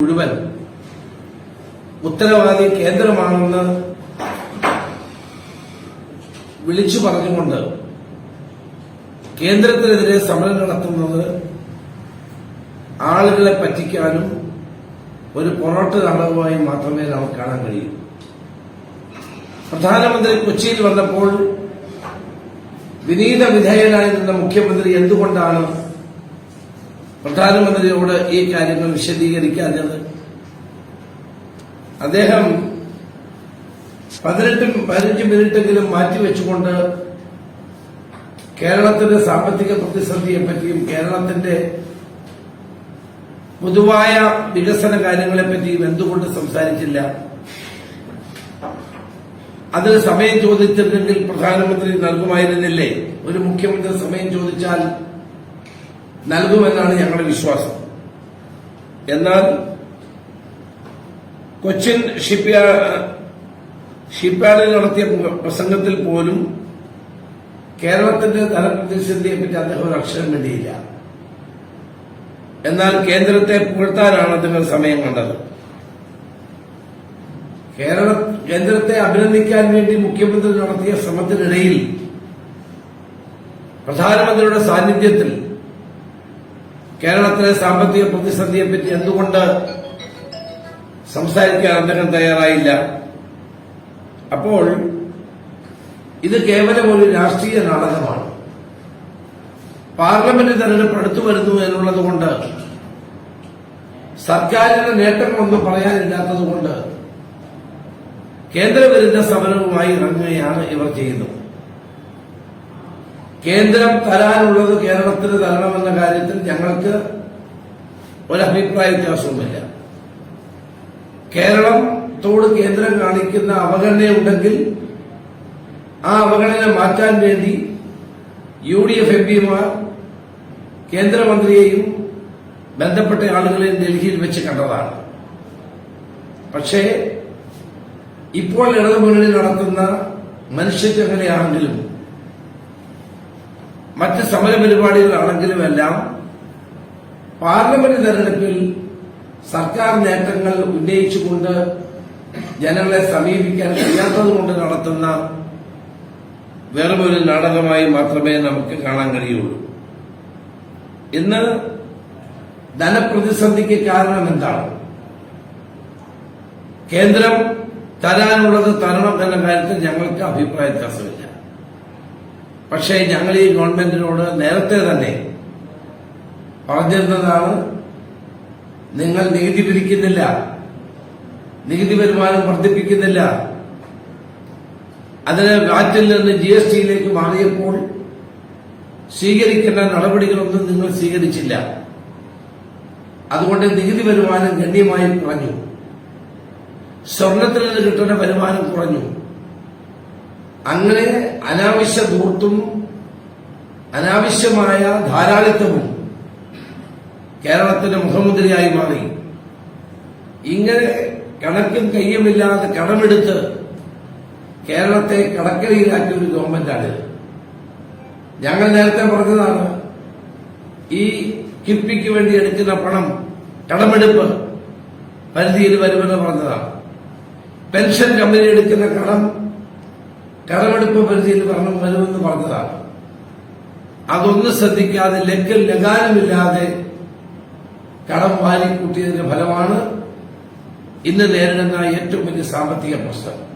മുഴുവൻ ഉത്തരവാദി കേന്ദ്രമാണെന്ന് വിളിച്ചു പറഞ്ഞുകൊണ്ട് കേന്ദ്രത്തിനെതിരെ സമരം നടത്തുന്നത് ആളുകളെ പറ്റിക്കാനും ഒരു പൊറോട്ട നാടകമായി മാത്രമേ നമുക്ക് കാണാൻ കഴിയൂ. പ്രധാനമന്ത്രി കൊച്ചിയിൽ വന്നപ്പോൾ വിനീത വിധേയനായിരുന്ന മുഖ്യമന്ത്രി എന്തുകൊണ്ടാണ് പ്രധാനമന്ത്രിയോട് ഈ കാര്യങ്ങൾ വിശദീകരിക്കാഞ്ഞത്. അദ്ദേഹം പതിനെട്ട് പതിനഞ്ച് മിനിറ്റെങ്കിലും മാറ്റിവെച്ചുകൊണ്ട് കേരളത്തിന്റെ സാമ്പത്തിക പ്രതിസന്ധിയെ പറ്റിയും കേരളത്തിന്റെ പൊതുവായ വികസന കാര്യങ്ങളെപ്പറ്റിയും എന്തുകൊണ്ട് സംസാരിച്ചില്ല? അതിന് സമയം ചോദിച്ചിട്ടുണ്ടെങ്കിൽ പ്രധാനമന്ത്രി നൽകുമായിരുന്നില്ലേ? ഒരു മുഖ്യമന്ത്രി സമയം ചോദിച്ചാൽ നൽകുമെന്നാണ് ഞങ്ങളുടെ വിശ്വാസം. എന്നാൽ കൊച്ചിൻ ഷിപ്പ്യാ ഷിപ്പ്യാർഡിൽ നടത്തിയ പ്രസംഗത്തിൽ പോലും കേരളത്തിന്റെ ധനപ്രതിസന്ധിയെ പറ്റി അദ്ദേഹം ഒരു അക്ഷരം വേണ്ടിയില്ല എന്നാൽ കേന്ദ്രത്തെ പുകഴ്ത്താനാണ് അദ്ദേഹം സമയം കണ്ടത്. കേരള കേന്ദ്രത്തെ അഭിനന്ദിക്കാൻ വേണ്ടി മുഖ്യമന്ത്രി നടത്തിയ ശ്രമത്തിനിടയിൽ പ്രധാനമന്ത്രിയുടെ സാന്നിധ്യത്തിൽ കേരളത്തിലെ സാമ്പത്തിക പ്രതിസന്ധിയെപ്പറ്റി എന്തുകൊണ്ട് സംസാരിക്കാൻ അദ്ദേഹം തയ്യാറായില്ല? അപ്പോൾ ഇത് കേവലം ഒരു രാഷ്ട്രീയ നാടകമാണ്. പാർലമെന്റ് തെരഞ്ഞെടുപ്പ് അടുത്തു വരുന്നു എന്നുള്ളതുകൊണ്ട് സർക്കാരിന്റെ നേട്ടങ്ങളൊന്നും പറയാനില്ലാത്തതുകൊണ്ട് കേന്ദ്രവിരുദ്ധ സമരവുമായി ഇറങ്ങുകയാണ് ഇവർ ചെയ്യുന്നത്. കേന്ദ്രം തരാനുള്ളത് കേരളത്തിന് തരണമെന്ന കാര്യത്തിൽ ഞങ്ങൾക്ക് ഒരഭിപ്രായ വ്യത്യാസവുമില്ല. കേരളത്തോട് കേന്ദ്രം കാണിക്കുന്ന അവഗണനയുണ്ടെങ്കിൽ ആ അവഗണന മാറ്റാൻ വേണ്ടി യു ഡി എഫ് എം പിമാർ കേന്ദ്രമന്ത്രിയെയും ബന്ധപ്പെട്ട ആളുകളെയും ഡൽഹിയിൽ വെച്ച് കണ്ടതാണ്. പക്ഷേ ഇപ്പോൾ ഇടതുമുന്നണി നടത്തുന്ന മനുഷ്യച്ചങ്ങനെയാണെങ്കിലും മറ്റ് സമര സമരപരിപാടികളാണെങ്കിലും എല്ലാം പാർലമെന്റ് തെരഞ്ഞെടുപ്പിൽ സർക്കാർ നേട്ടങ്ങൾ ഉന്നയിച്ചുകൊണ്ട് ജനങ്ങളെ സമീപിക്കാൻ കഴിയാത്തതുകൊണ്ട് നടത്തുന്ന വെറുമൊരു നാടകമായി മാത്രമേ നമുക്ക് കാണാൻ കഴിയുള്ളൂ. ഇന്ന് ധനപ്രതിസന്ധിക്ക് കാരണം എന്താണ്? കേന്ദ്രം തരാനുള്ളത് തരണം എന്ന കാര്യത്തിൽ ഞങ്ങൾക്ക് അഭിപ്രായ വ്യത്യാസമില്ല പക്ഷേ ഞങ്ങൾ ഈ ഗവൺമെന്റിനോട് നേരത്തെ തന്നെ പറഞ്ഞിരുന്നതാണ് നിങ്ങൾ നികുതി പിരിക്കുന്നില്ല നികുതി വരുമാനം വർദ്ധിപ്പിക്കുന്നില്ല. അതിന് വാറ്റിൽ നിന്ന് ജി എസ് ടിയിലേക്ക് മാറിയപ്പോൾ സ്വീകരിക്കേണ്ട നടപടികളൊന്നും നിങ്ങൾ സ്വീകരിച്ചില്ല. അതുകൊണ്ട് നികുതി വരുമാനം ഗണ്യമായി കുറഞ്ഞു. സ്വർണത്തിൽ നിന്ന് കിട്ടുന്ന വരുമാനം കുറഞ്ഞു. അങ്ങനെ അനാവശ്യ ധൂർത്തും അനാവശ്യമായ ധാരാളിത്തവും കേരളത്തിന്റെ മുഖമുദ്രയായി മാറി. ഇങ്ങനെ കണക്കും കയ്യുമില്ലാതെ കടമെടുത്ത് കേരളത്തെ കടക്കരയിലാക്കിയ ഒരു ഗവൺമെന്റാണ് ഞങ്ങൾ നേരത്തെ പറഞ്ഞതാണ് ഈ കിഫ്ബിക്ക് വേണ്ടി എടുക്കുന്ന പണം കടമെടുപ്പ് പരിധിയിൽ വരുമെന്ന് പറഞ്ഞതാണ്. പെൻഷൻ കമ്പനി എടുക്കുന്ന കടം കടമെടുപ്പ് പരിധിയിൽ പറഞ്ഞു വരുമെന്ന് പറഞ്ഞതാണ്. അതൊന്നും ശ്രദ്ധിക്കാതെ ലക്കൽ ലഗാനമില്ലാതെ കടം വാരിക്കൂട്ടിയതിന്റെ ഫലമാണ് ഇന്ന് നേരിടുന്ന ഏറ്റവും വലിയ സാമ്പത്തിക പ്രശ്നം.